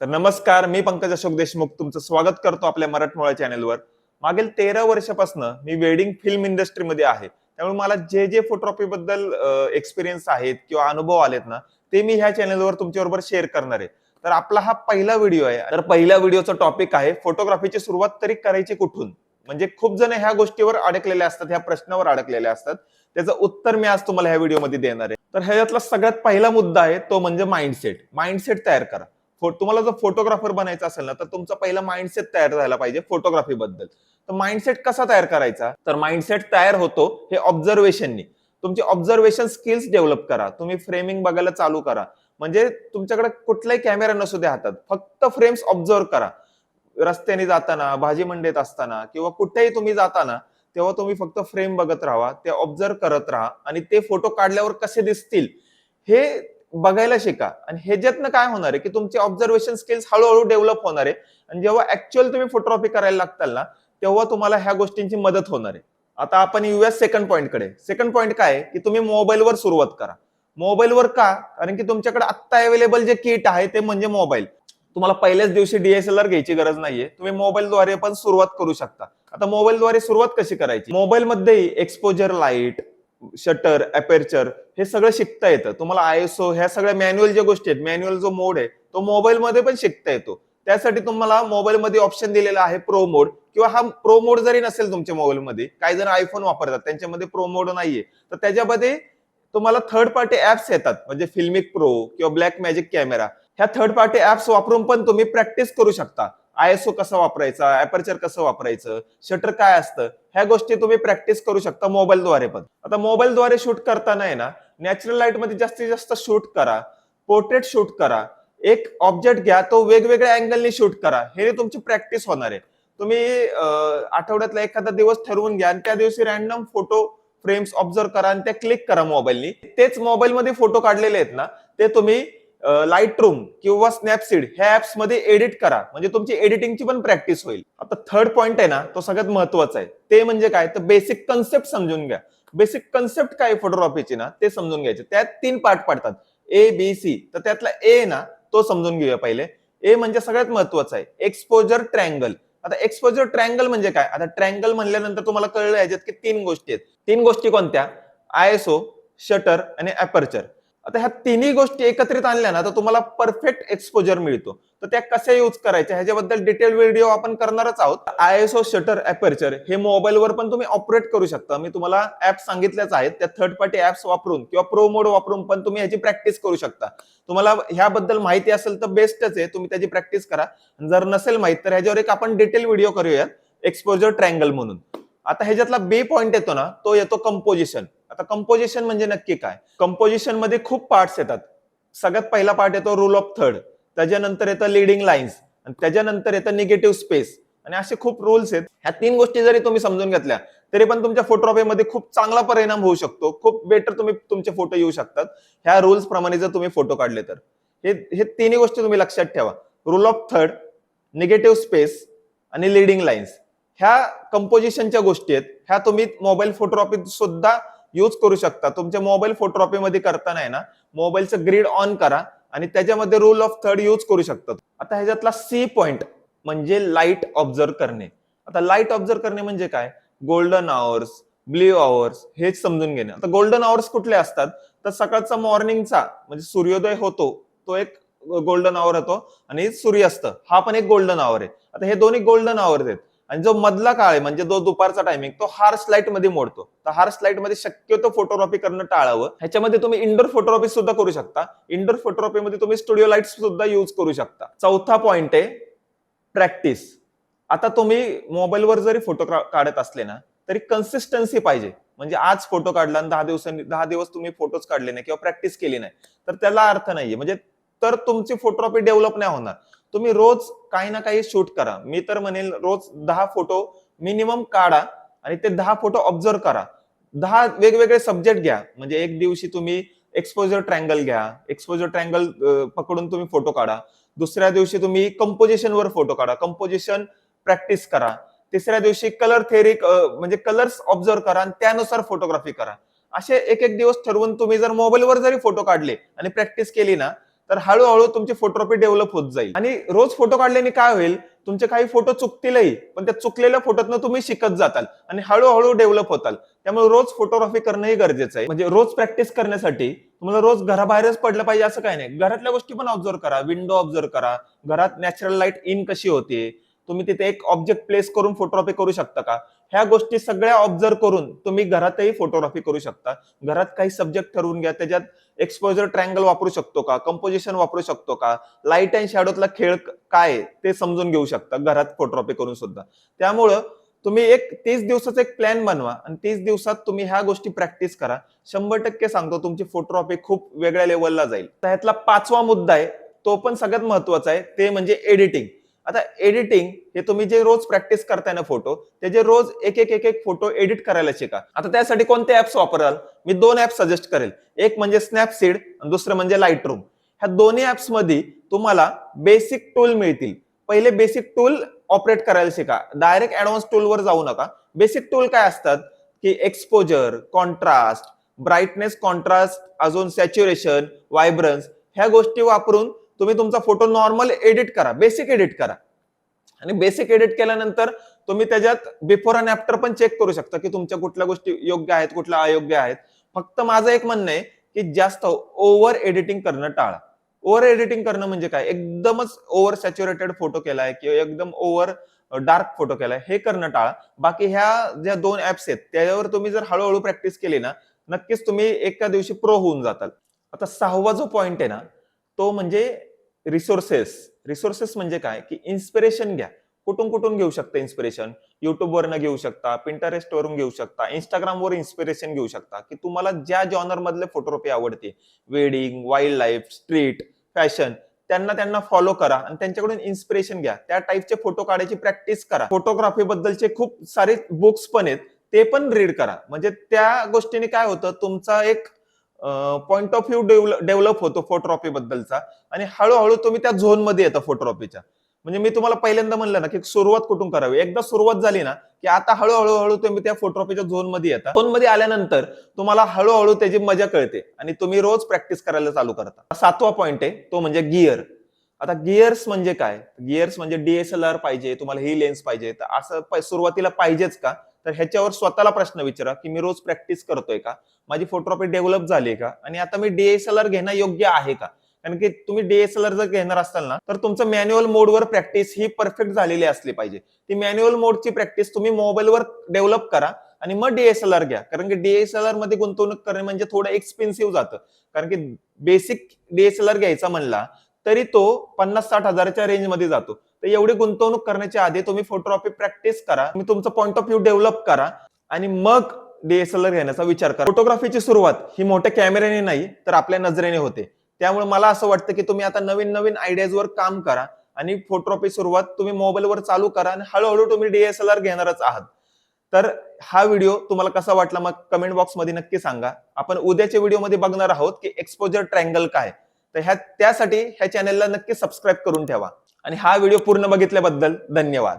तर नमस्कार मी पंकज अशोक देशमुख. तुमचं स्वागत करतो आपल्या मराठमोळा चॅनलवर. मागील तेरा वर्षापासून मी वेडिंग फिल्म इंडस्ट्रीमध्ये आहे. त्यामुळे मला जे जे फोटोग्राफी बद्दल एक्सपिरियन्स आहेत किंवा अनुभव आलेत ना ते मी ह्या चॅनलवर तुमच्याबरोबर शेअर करणार आहे. तर आपला हा पहिला व्हिडिओ आहे. तर पहिल्या व्हिडिओचा टॉपिक आहे फोटोग्राफीची सुरुवात तरी करायची कुठून? म्हणजे खूप जण ह्या गोष्टीवर अडकलेले असतात ह्या प्रश्नावर अडकलेले असतात. त्याचं उत्तर मी आज तुम्हाला ह्या व्हिडिओमध्ये देणार आहे. तर ह्याच्यातला सगळ्यात पहिला मुद्दा आहे तो म्हणजे माइंडसेट माइंडसेट तयार करा. तुम्हाला जर फोटोग्राफर बनायचं असेल ना तर तुमचा पहिला माइंडसेट तयार झाला पाहिजे फोटोग्राफी बद्दल. तर माइंडसेट कसा तयार करायचा? तर माइंडसेट तयार होतो हे ऑब्झर्वेशननी तुमचे ऑब्झर्वेशन स्किल्स डेव्हलप करा. तुम्ही फ्रेमिंग बघायला चालू करा. म्हणजे तुमच्याकडे कुठलाही कॅमेरा नसू दे हातात. फक्त फ्रेम्स ऑब्झर्व करा. रस्त्याने जाताना भाजी मंडईत असताना किंवा कुठेही तुम्ही जाताना तेव्हा तुम्ही फक्त फ्रेम बघत राहा ते ऑब्झर्व करत राहा आणि ते फोटो काढल्यावर कसे दिसतील? हे बघायला शिका. आणि ह्याच्यातनं काय होणार आहे की तुमचे ऑब्झर्वेशन स्किल्स हळूहळू डेव्हलप होणार आहे. आणि जेव्हा ऍक्च्युअल तुम्ही फोटोग्राफी करायला लागताल ना तेव्हा तुम्हाला ह्या गोष्टींची मदत होणार आहे. आता आपण येऊया सेकंड पॉईंटकडे सेकंड पॉईंट काय आहे? की तुम्ही मोबाईलवर सुरुवात करा. मोबाईलवर का? कारण की तुमच्याकडे आत्ता अवेलेबल जे किट आहे ते म्हणजे मोबाईल तुम्हाला पहिल्याच दिवशी डीएसएलआर घ्यायची गरज नाहीये. तुम्ही मोबाईलद्वारे पण सुरुवात करू शकता. आता मोबाईलद्वारे सुरुवात कशी करायची? मोबाईलमध्येही एक्सपोजर लाइट शटर अपेरचर हे सगळं शिकता येतं. तुम्हाला आयएसओ ह्या सगळ्या मॅन्युअल ज्या गोष्टी आहेत मॅन्युअल जो मोड आहे तो मोबाईलमध्ये पण शिकता येतो. त्यासाठी तुम्हाला मोबाईलमध्ये ऑप्शन दिलेला आहे प्रो मोड किंवा हा प्रो मोड जरी नसेल तुमच्या मोबाईलमध्ये काही जण आयफोन वापरतात त्यांच्यामध्ये प्रो मोड नाहीये. तर त्याच्यामध्ये तुम्हाला थर्ड पार्टी ऍप्स येतात म्हणजे फिल्मिक प्रो किंवा ब्लॅक मॅजिक कॅमेरा ह्या थर्ड पार्टी ऍप्स वापरून पण तुम्ही प्रॅक्टिस करू शकता. आयएसओ कसा वापरायचा अपर्चर कसं वापरायचं शटर काय असतं ह्या गोष्टी तुम्ही प्रॅक्टिस करू शकता मोबाईलद्वारे पण. आता मोबाईलद्वारे शूट करताना आहे ना नॅचरल लाइटमध्ये जास्तीत जास्त शूट करा पोर्ट्रेट शूट करा एक ऑब्जेक्ट घ्या तो वेगवेगळ्या अँगलनी शूट करा हे तुमची प्रॅक्टिस होणार आहे. तुम्ही आठवड्यातला एखादा दिवस ठरवून घ्या आणि त्या दिवशी रॅन्डम फोटो फ्रेम्स ऑब्झर्व करा आणि त्या क्लिक करा मोबाईलनी तेच मोबाईलमध्ये फोटो काढलेले आहेत ना ते तुम्ही लाइट रूम किंवा स्नॅपसीड ह्या ऍप्समध्ये एडिट करा. म्हणजे तुमची एडिटिंगची पण प्रॅक्टिस होईल. आता थर्ड पॉइंट आहे ना तो सगळ्यात महत्त्वाचा आहे. ते म्हणजे काय? तर बेसिक कन्सेप्ट समजून घ्या. बेसिक कन्सेप्ट काय फोटोग्राफीची ना ते समजून घ्यायचे. त्यात तीन पार्ट पडतात. ए बी सी तर त्यातला ए ना तो समजून घेऊया पहिले. ए म्हणजे सगळ्यात महत्त्वाचा आहे. एक्सपोजर ट्रँगल आता एक्सपोजर ट्रँगल म्हणजे काय? आता ट्रँगल म्हणल्यानंतर तुम्हाला कळलं याच्यात की तीन गोष्टी आहेत. तीन गोष्टी कोणत्या? आयएसओ शटर आणि अपर्चर आता ह्या तिन्ही गोष्टी एकत्रित आणल्या ना तर तुम्हाला परफेक्ट एक्सपोजर मिळतो. तर त्या कशा यूज करायच्या ह्याच्याबद्दल डिटेल व्हिडिओ आपण करणारच आहोत. आयएसओ शटर अपर्चर हे मोबाईलवर पण तुम्ही ऑपरेट करू शकता. मी तुम्हाला ऍप सांगितल्याच आहेत. त्या थर्ड पार्टी ऍप्स वापरून किंवा प्रो मोड वापरून पण तुम्ही ह्याची प्रॅक्टिस करू शकता. तुम्हाला ह्याबद्दल माहिती असेल तर बेस्टच आहे. तुम्ही त्याची प्रॅक्टिस करा. जर नसेल माहीत तर ह्याच्यावर एक आपण डिटेल व्हिडिओ करूया एक्सपोजर ट्रँगल म्हणून. आता ह्याच्यातला बे पॉइंट येतो ना तो येतो कंपोजिशन आता कंपोजिशन म्हणजे नक्की काय? कंपोजिशनमध्ये खूप पार्ट्स येतात. सगळ्यात पहिला पार्ट येतो रूल ऑफ थर्ड त्याच्यानंतर येतं लिडिंग लाईन्स आणि त्याच्यानंतर येतं निगेटिव्ह स्पेस आणि असे खूप रूल्स आहेत. ह्या तीन गोष्टी जरी तुम्ही समजून घेतल्या तरी पण तुमच्या फोटोग्राफीमध्ये खूप चांगला परिणाम होऊ शकतो. खूप बेटर तुम्ही तुमचे फोटो येऊ शकतात. ह्या रुल्स प्रमाणे जर तुम्ही फोटो काढले तर. हे हे तिन्ही गोष्टी तुम्ही लक्षात ठेवा. Rule of third negative space आणि लिडिंग लाईन्स ह्या कंपोजिशनच्या गोष्टी आहेत. ह्या तुम्ही मोबाईल फोटोग्राफीत सुद्धा यूज करू शकता. तुमच्या मोबाईल फोटोग्राफी मध्ये करताना आहे ना मोबाईलचं ग्रीड ऑन करा आणि त्याच्यामध्ये रूल ऑफ थर्ड यूज करू शकता. आता ह्याच्यातला सी पॉइंट म्हणजे लाइट ऑब्झर्व करणे. आता लाइट ऑब्झर्व करणे म्हणजे काय? गोल्डन आवर्स ब्ल्यू आवर्स हेच समजून घेणे. आता गोल्डन आवर्स कुठले असतात? तर सकाळचा मॉर्निंगचा म्हणजे सूर्योदय होतो तो एक गोल्डन आवर होतो आणि सूर्यास्त हा पण एक गोल्डन आवर आहे. आता हे दोन्ही गोल्डन आवर आहेत. आणि जो मधला काळ आहे म्हणजे जो दुपारचा टायमिंग तो हार्स लाइटमध्ये मोडतो. तर हार्स लाइटमध्ये शक्यतो फोटोग्राफी करणं टाळावं. ह्याच्यामध्ये तुम्ही इंडोर फोटोग्राफी सुद्धा करू शकता. इंडोर फोटोग्राफी मध्ये तुम्ही स्टुडिओ लाइट सुद्धा युज करू शकता. चौथा पॉइंट आहे प्रॅक्टिस आता तुम्ही मोबाईलवर जरी फोटो काढत असले ना तरी कन्सिस्टन्सी पाहिजे. म्हणजे आज फोटो काढला आणि दहा दिवसांनी दहा दिवस तुम्ही फोटोज काढले नाही किंवा प्रॅक्टिस केली नाही तर त्याला अर्थ नाहीये. म्हणजे तर तुमची फोटोग्राफी डेव्हलप नाही होणार. तुम्ही रोज काही ना काही शूट करा. मी तर म्हणेल रोज दहा फोटो मिनिमम काढा आणि ते दहा फोटो ऑब्झर्व करा. दहा वेगवेगळे सब्जेक्ट घ्या. म्हणजे एक दिवशी तुम्ही एक्सपोजर ट्रँगल घ्या. एक्सपोजर ट्रँगल पकडून तुम्ही फोटो काढा. दुसऱ्या दिवशी तुम्ही कंपोजिशन वर फोटो काढा. कंपोजिशन प्रॅक्टिस करा. तिसऱ्या दिवशी कलर थेरी म्हणजे कलर्स ऑब्झर्व करा आणि त्यानुसार फोटोग्राफी करा. असे एक एक दिवस ठरवून तुम्ही जर मोबाईलवर जरी फोटो काढले आणि प्रॅक्टिस केली ना तर हळूहळू तुमची फोटोग्राफी डेव्हलप होत जाईल. आणि रोज फोटो काढल्याने काय होईल? तुमचे काही फोटो चुकतीलही पण त्या चुकलेल्या फोटोतनं तुम्ही शिकत जाताल आणि हळूहळू डेव्हलप होताल. त्यामुळे रोज फोटोग्राफी करणंही गरजेचं आहे. म्हणजे रोज प्रॅक्टिस करण्यासाठी तुम्हाला रोज घराबाहेरच पडलं पाहिजे असं काही नाही. घरातल्या गोष्टी पण ऑब्झर्व करा. विंडो ऑब्झर्व करा. घरात नॅचरल लाइट इन कशी होते? तुम्ही तिथे एक ऑब्जेक्ट प्लेस करून फोटोग्राफी करू शकता का? ह्या गोष्टी सगळ्या ऑब्झर्व करून तुम्ही घरातही फोटोग्राफी करू शकता. घरात काही सब्जेक्ट ठरवून घ्या त्याच्यात एक्सपोजर ट्रँगल वापरू शकतो का? कंपोजिशन वापरू शकतो का? लाइट अँड शॅडोतला खेळ काय आहे ते समजून घेऊ शकता घरात फोटोग्राफी करून सुद्धा. त्यामुळं तुम्ही एक तीस दिवसाचा एक प्लॅन बनवा आणि तीस दिवसात तुम्ही ह्या गोष्टी प्रॅक्टिस करा. शंभर टक्के सांगतो तुमची फोटोग्राफी खूप वेगळ्या लेवलला जाईल. त्यातला पाचवा मुद्दा आहे तो पण सगळ्यात महत्त्वाचा आहे ते म्हणजे एडिटिंग आता एडिटिंग हे तुम्ही जे रोज प्रॅक्टिस करताय ना फोटो त्याचे रोज एक एक एक एक फोटो एडिट करायला शिका. आता त्यासाठी कोणते ऍप्स वापराल? मी दोन ऍप सजेस्ट करेल. एक म्हणजे स्नॅपसीड आणि दुसरं म्हणजे लाइट रूम ह्या दोन्ही ऍप्समध्ये तुम्हाला बेसिक टूल मिळतील. पहिले बेसिक टूल ऑपरेट करायला शिका. डायरेक्ट ऍडव्हान्स टूलवर जाऊ नका. बेसिक टूल काय असतात? की एक्सपोजर कॉन्ट्रास्ट ब्राईटनेस कॉन्ट्रास्ट अजून सॅच्युरेशन वायब्रन्स ह्या गोष्टी वापरून तुम्ही तुमचा फोटो नॉर्मल एडिट करा बेसिक एडिट करा. आणि बेसिक एडिट केल्यानंतर तुम्ही त्याच्यात बिफोर आणि आफ्टर पण चेक करू शकता की तुमच्या कुठल्या गोष्टी योग्य आहेत कुठल्या अयोग्य आहेत. फक्त माझं एक म्हणणं आहे की जास्त ओव्हर एडिटिंग करणं टाळा. ओव्हर एडिटिंग करणं म्हणजे काय? एकदमच ओव्हर सॅच्युरेटेड फोटो केलाय किंवा एकदम ओव्हर डार्क फोटो केलाय हे करणं टाळा. बाकी ह्या ज्या दोन ऍप्स आहेत त्याच्यावर तुम्ही जर हळूहळू प्रॅक्टिस केली ना नक्कीच तुम्ही एका दिवशी प्रो होऊन जाताल. आता सहावा जो पॉइंट आहे ना तो म्हणजे रिसोर्सेस रिसोर्सेस म्हणजे काय? की इन्स्पिरेशन घ्या. कुठून कुठून घेऊ शकता इन्स्पिरेशन युट्यूबवरनं घेऊ शकता पिंटरेस्ट वरून घेऊ शकता इंस्टाग्रामवर इन्स्पिरेशन घेऊ शकता. की तुम्हाला ज्या जॉनर मधले फोटोग्राफी आवडते wedding wild life street fashion त्यांना त्यांना फॉलो करा आणि त्यांच्याकडून इन्स्पिरेशन घ्या. त्या टाईपचे फोटो काढायची प्रॅक्टिस करा. फोटोग्राफी बद्दलचे खूप सारे बुक्स पण आहेत ते पण रीड करा. म्हणजे त्या गोष्टीने काय होतं तुमचा एक पॉइंट ऑफ व्ह्यू डेव्हलप होतो फोटोग्राफी बद्दलचा. आणि हळूहळू तुम्ही त्या झोनमध्ये येता फोटोग्राफीच्या म्हणजे मी तुम्हाला पहिल्यांदा म्हणलं ना की सुरुवात कुठून करावी? एकदा सुरुवात झाली ना की आता हळूहळू हळू तुम्ही त्या फोटोग्राफीच्या झोनमध्ये येता. झोनमध्ये आल्यानंतर तुम्हाला हळूहळू त्याची मजा कळते आणि तुम्ही रोज प्रॅक्टिस करायला चालू करता. सातवा पॉइंट आहे तो म्हणजे गिअर आता गिअर्स म्हणजे काय? गिअर्स म्हणजे डीएसएलआर पाहिजे तुम्हाला ही लेन्स पाहिजे. तर असं सुरुवातीला पाहिजेच का? तर ह्याच्यावर स्वतःला प्रश्न विचारा की मी रोज प्रॅक्टिस करतोय का? माझी फोटोग्राफी डेव्हलप झाली का? आणि आता मी डीएसएलआर घेणं योग्य आहे का? कारण की तुम्ही डीएसएलआर जर घेणार असाल ना तर तुमचं मॅन्युअल मोडवर प्रॅक्टिस ही परफेक्ट झालेली असली पाहिजे. ती मॅन्युअल मोडची प्रॅक्टिस तुम्ही मोबाईलवर डेव्हलप करा आणि मग डीएसएलआर घ्या. कारण की डीएसएलआरमध्ये गुंतवणूक करणे म्हणजे थोडं एक्सपेन्सिव्ह जातं. कारण की बेसिक डीएसएलआर घ्यायचा म्हणला तरी तो पन्नास साठ हजाराच्या रेंजमध्ये जातो. तर एवढी गुंतवणूक करण्याच्या आधी तुम्ही फोटोग्राफी प्रॅक्टिस करा. तुम्ही तुमचं पॉईंट ऑफ व्ह्यू डेव्हलप करा. आणि मग डीएसएलआर घेण्याचा विचार करा. फोटोग्राफीची सुरुवात ही मोठ्या कॅमेऱ्याने नाही तर आपल्या नजरेने होते. त्यामुळे मला असं वाटतं की तुम्ही आता नवीन नवीन आयडियाजवर काम करा. आणि फोटोग्राफी सुरुवात तुम्ही मोबाईलवर चालू करा आणि हळूहळू तुम्ही डीएसएलआर घेणारच आहात. तर हा व्हिडिओ तुम्हाला कसा वाटला मग कमेंट बॉक्समध्ये नक्की सांगा. आपण उद्याच्या व्हिडिओमध्ये बघणार आहोत की एक्सपोजर ट्रँगल काय तर ह्या त्यासाठी ह्या चॅनलला नक्की सबस्क्राईब करून ठेवा. आणि हा व्हिडिओ पूर्ण बघितल्याबद्दल धन्यवाद.